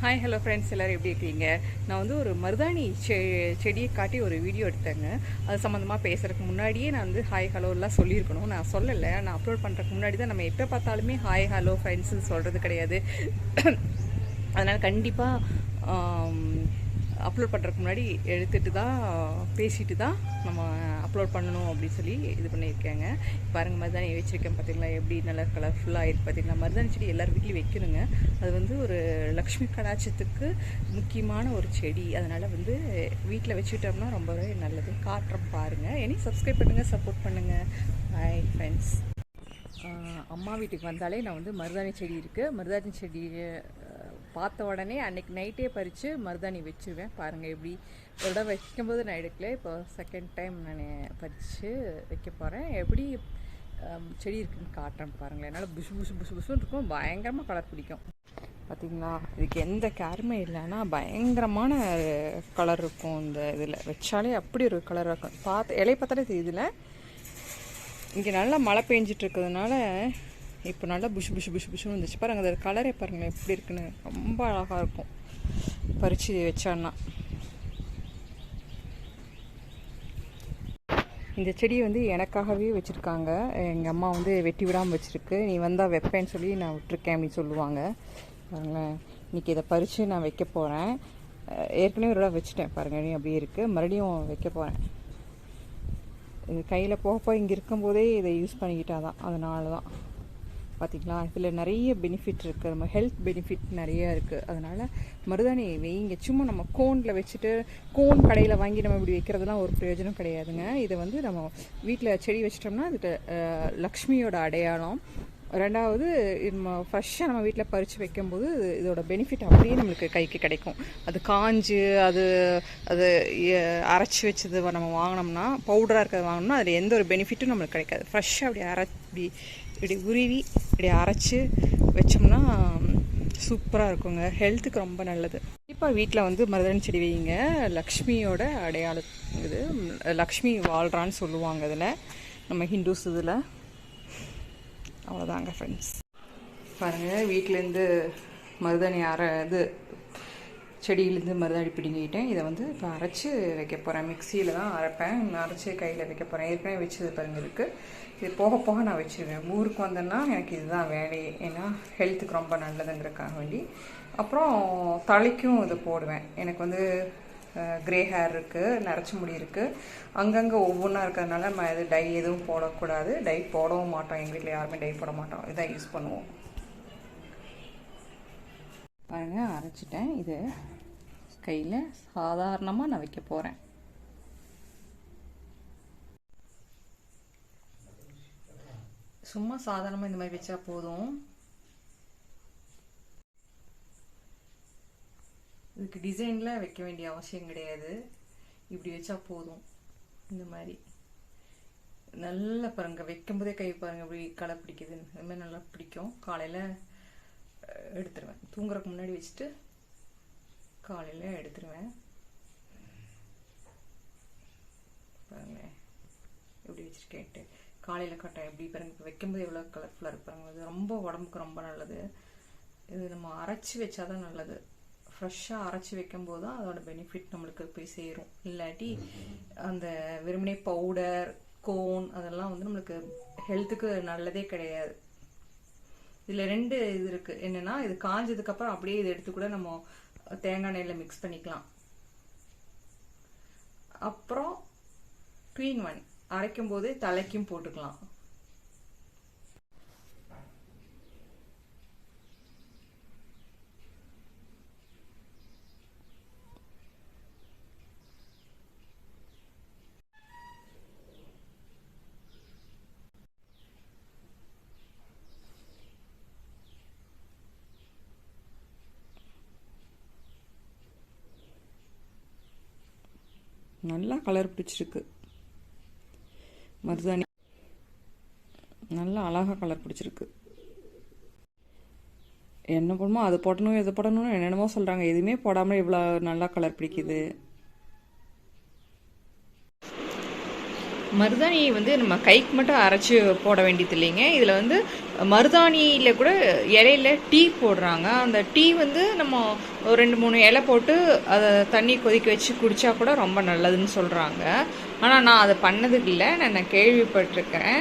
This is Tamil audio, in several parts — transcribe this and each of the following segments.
ஹாய் ஹலோ ஃப்ரெண்ட்ஸ் எல்லோரும் எப்படி இருக்கீங்க? நான் வந்து ஒரு மருதாணி செ செடியை காட்டி ஒரு வீடியோ எடுத்தேங்க. அது சம்மந்தமாக பேசுகிறதுக்கு முன்னாடியே நான் வந்து ஹாய் ஹலோலாம் சொல்லியிருக்கணும். நான் சொல்லலை. நான் அப்லோட் பண்ணுறதுக்கு முன்னாடி தான் நம்ம எப்போ பார்த்தாலுமே ஹாய் ஹலோ ஃப்ரெண்ட்ஸ்னு சொல்கிறது கிடையாது. அதனால் கண்டிப்பாக அப்லோட் பண்ணுறதுக்கு முன்னாடி எடுத்துகிட்டு தான் பேசிட்டு தான் நம்ம அப்லோட் பண்ணணும் அப்படின்னு சொல்லி இது பண்ணியிருக்கேங்க. பாருங்கள் மருதாணி வச்சுருக்கேன் பார்த்தீங்களா எப்படி நல்லா கலர்ஃபுல்லாக இருக்குது பார்த்தீங்களா மருதாணி செடி எல்லார் வீட்லேயும் வைக்கணுங்க. அது வந்து ஒரு லக்ஷ்மி கடாட்சத்துக்கு முக்கியமான ஒரு செடி. அதனால் வந்து வீட்டில் வச்சுக்கிட்டோம்னா ரொம்பவே நல்லது. காட்டுறோம் பாருங்கள் இனி சப்ஸ்கிரைப் பண்ணுங்கள் சப்போர்ட் பண்ணுங்கள் ஹாய் ஃப்ரெண்ட்ஸ் அம்மா வீட்டுக்கு வந்தாலே நான் வந்து மருதாணி செடி இருக்குது மருதாணி செடியை பார்த்த உடனே அன்னைக்கு நைட்டே பறித்து மருதாணி வச்சுருவேன். பாருங்கள் எப்படி ஒரு தடவை வைக்கும்போது நான் எடுக்கல. இப்போ செகண்ட் டைம் நான் பறித்து வைக்க போகிறேன் எப்படி செடி இருக்குன்னு காட்டுறேன் பாருங்களேன். என்னால் புஷு புஷு புஷு புஷுன்னு இருக்கும். பயங்கரமாக கலர் பிடிக்கும். பார்த்தீங்களா இதுக்கு எந்த கேருமே இல்லைன்னா பயங்கரமான கலர் இருக்கும் இந்த இதில். வச்சாலே அப்படி ஒரு கலர் இருக்கும். பார்த்து இலையை பார்த்தாலே தெரியுதுல இங்கே நல்லா மழை பெஞ்சிட்டு இருக்கிறதுனால இப்போ நல்லா புஷ் புஷ் புஷ் புஷ்னு வந்துச்சு. பாருங்க அதோட கலரே பாருங்களேன் எப்படி இருக்குன்னு. ரொம்ப அழகாக இருக்கும். பறித்து வச்சான்னா. இந்த செடி வந்து எனக்காகவே வச்சுருக்காங்க. எங்கள் அம்மா வந்து வெட்டி விடாமல் வச்சுருக்கு. நீ வந்தால் வைப்பேன்னு சொல்லி நான் விட்டுருக்கேன் அப்படின்னு சொல்லுவாங்க. பாருங்களேன் இன்றைக்கி இதை பறித்து நான் வைக்க போகிறேன் ஏற்கனவே ஒரு தடவை வச்சுட்டேன். பாருங்கள் நீ அப்படியே இருக்குது மறுபடியும் வைக்க போகிறேன் இது கையில் போக போக இங்கே இருக்கும்போதே இதை யூஸ் பண்ணிக்கிட்டாதான். அதனால தான் பார்த்திங்களா இதில் நிறைய பெனிஃபிட் இருக்குது நம்ம ஹெல்த் பெனிஃபிட் நிறைய இருக்குது அதனால் மருதாணி வைங்க. சும்மா நம்ம கோனில் வச்சுட்டு கோன் கடையில் வாங்கி நம்ம இப்படி வைக்கிறதுலாம் ஒரு பிரயோஜனம் கிடையாதுங்க. இதை வந்து நம்ம வீட்டில் செடி வச்சிட்டோம்னா அது லக்ஷ்மியோட அடையாளம். ரெண்டாவது நம்ம ஃப்ரெஷ்ஷாக நம்ம வீட்டில் பறித்து வைக்கும்போது இதோட பெனிஃபிட் அப்படியே நம்மளுக்கு கைக்கு கிடைக்கும். அது காஞ்சு அது அது அரைச்சி வச்சது நம்ம வாங்கினோம்னா பவுடராக இருக்கிறது வாங்கினோம்னா அதில் எந்த ஒரு பெனிஃபிட்டும் நம்மளுக்கு கிடைக்காது. ஃப்ரெஷ்ஷாக அப்படி அரை இப்படி இப்படி உருவி இப்படி அரைச்சி வச்சோம்னா சூப்பராக இருக்குங்க. ஹெல்த்துக்கு ரொம்ப நல்லது. இப்போ வீட்டில் வந்து மருதன் செடி வைங்க. லக்ஷ்மியோட அடையாளம் இது. லக்ஷ்மி வாழ்கிறான்னு சொல்லுவாங்க இதில். நம்ம ஹிந்துஸ் இதில். அவ்வளோதாங்க ஃப்ரெண்ட்ஸ் பாருங்கள் வீட்டிலேருந்து மருதாணி அரை இது செடியிலேருந்து மருதாணி பிடுங்கிட்டேன். இதை வந்து இப்போ அரைச்சி வைக்க போகிறேன் மிக்சியில் தான் அரைப்பேன். அரைச்சி கையில் வைக்க போகிறேன் ஏற்கனவே வச்சது பாருங்கள் இருக்குது இது போக போக நான் வச்சிருவேன். ஊருக்கு வந்தேன்னா எனக்கு இதுதான் வேலையே ஏன்னா ஹெல்த்துக்கு ரொம்ப நல்லதுங்கிறக்காக வேண்டி. அப்புறம் தலைக்கும் இதை போடுவேன். எனக்கு வந்து க்ரே ஹேர் இருக்குது நரைச்சி முடி இருக்குது அங்கங்கே ஒவ்வொன்றா இருக்கிறதுனால நம்ம இது டை எதுவும் போடக்கூடாது. டை போடவும் மாட்டோம். எங்கள் வீட்டில் யாருமே டை போட மாட்டோம். இதான் யூஸ் பண்ணுவோம். பாருங்க அரைச்சிட்டேன். இது கையில் சாதாரணமாக நான் வைக்க போகிறேன் சும்மா சாதாரணமாக இந்த மாதிரி வச்சா போதும். இதுக்கு டிசைன்லாம் வைக்க வேண்டிய அவசியம் கிடையாது. இப்படி வச்சா போதும். இந்த மாதிரி. நல்லா பாருங்க. வைக்கும்போதே கை பாருங்க. இப்படி களை பிடிக்குதுன்னு. இந்த மாதிரி நல்லா பிடிக்கும். காலையில் எடுத்துருவேன். தூங்குறதுக்கு முன்னாடி வச்சுட்டு காலையில் எடுத்துருவேன். பாருங்களேன் எப்படி வச்சுருக்கேன்ட்டு காலையில் கட்டேன் எப்படி பாருங்க. இப்போ வைக்கும்போது எவ்வளோ கலர்ஃபுல்லாக இருப்பாங்க இது ரொம்ப உடம்புக்கு ரொம்ப நல்லது. இது நம்ம அரைச்சி வச்சாதான் நல்லது. ஃப்ரெஷ்ஷாக அரைச்சி வைக்கும்போது தான் அதோட பெனிஃபிட் நம்மளுக்கு போய் சேரும். இல்லாட்டி அந்த வெறுமனே பவுடர் கோன் அதெல்லாம் வந்து நம்மளுக்கு ஹெல்த்துக்கு நல்லதே கிடையாது. இதில் ரெண்டு இது இருக்குது என்னென்னா இது காஞ்சதுக்கப்புறம் அப்படியே இதை எடுத்து கூட நம்ம தேங்காய் எண்ணெயில் மிக்ஸ் பண்ணிக்கலாம். அப்புறம் க்ரீன் ஒன் அரைக்கும் போதே தலைக்கும் போட்டுக்கலாம். நல்லா கலர் பிடிச்சிருக்கு. மருதாணி நல்லா அழகாக கலர் பிடிச்சிருக்கு. என்ன போடணுமோ அது போடணும் எது போடணும்னு என்னென்னமோ சொல்கிறாங்க எதுவுமே போடாமல் இவ்வளோ நல்லா கலர் பிடிக்குது. மருதாணியை வந்து நம்ம கைக்கு மட்டும் அரைச்சி போட வேண்டியது இல்லைங்க. இதில் வந்து மருதாணியில் கூட இலையில டீ போடுறாங்க. அந்த டீ வந்து நம்ம ஒரு ரெண்டு மூணு இலை போட்டு அதை தண்ணி கொதிக்க வச்சு குடித்தா கூட ரொம்ப நல்லதுன்னு சொல்கிறாங்க ஆனால் நான் அதை பண்ணதுக்கு இல்லை. நான் நான் கேள்விப்பட்டிருக்கேன்.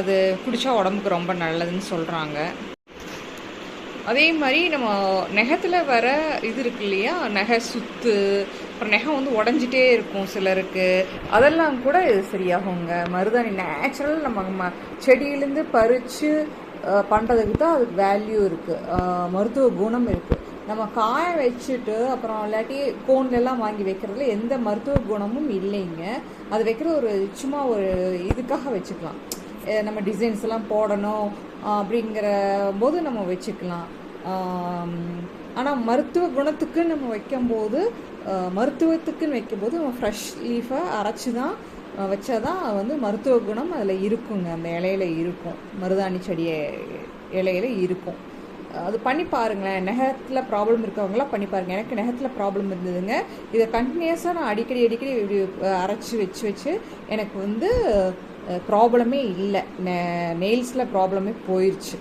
அது குடித்தா உடம்புக்கு ரொம்ப நல்லதுன்னு சொல்கிறாங்க அதே மாதிரி நம்ம நெகத்தில் வர இது இருக்கு இல்லையா? நகை சுத்து அப்புறம் நெகம் வந்து உடஞ்சிட்டே இருக்கும் சிலருக்கு. அதெல்லாம் கூட இது சரியாகுங்க. மருதாணி நேச்சுரல் நம்ம ம செடியிலேருந்து பறித்து பண்ணுறதுக்கு தான் அதுக்கு வேல்யூ இருக்குது மருத்துவ குணம் இருக்குது நம்ம காய வச்சுட்டு அப்புறம் இல்லாட்டி கோன்லெல்லாம் வாங்கி வைக்கிறதுல எந்த மருத்துவ குணமும் இல்லைங்க. அது வைக்கிற ஒரு சும்மா ஒரு இதுக்காக வச்சுக்கலாம். நம்ம டிசைன்ஸ் எல்லாம் போடணும் அப்படிங்கிற போது நம்ம வச்சுக்கலாம். ஆனால் மருத்துவ குணத்துக்கு நம்ம வைக்கும்போது மருத்துவத்துக்குன்னு வைக்கும்போது நம்ம ஃப்ரெஷ் லீஃபை அரைச்சி தான் வச்சா தான் வந்து மருத்துவ குணம் அதில் இருக்குங்க. அந்த இலையில இருக்கும். மருதாணி செடியை இலையில இருக்கும். அது பண்ணி பாருங்களேன். நெகத்தில் ப்ராப்ளம் இருக்கவங்களாம் பண்ணி பாருங்கள் எனக்கு நெகத்தில் ப்ராப்ளம் இருந்ததுங்க. இதை கண்டினியூஸாக நான் அடிக்கடி அடிக்கடி இப்படி அரைச்சி வச்சு வச்சு எனக்கு வந்து ப்ராப்ளமே இல்லை. நெயில்ஸில் ப்ராப்ளமே போயிடுச்சு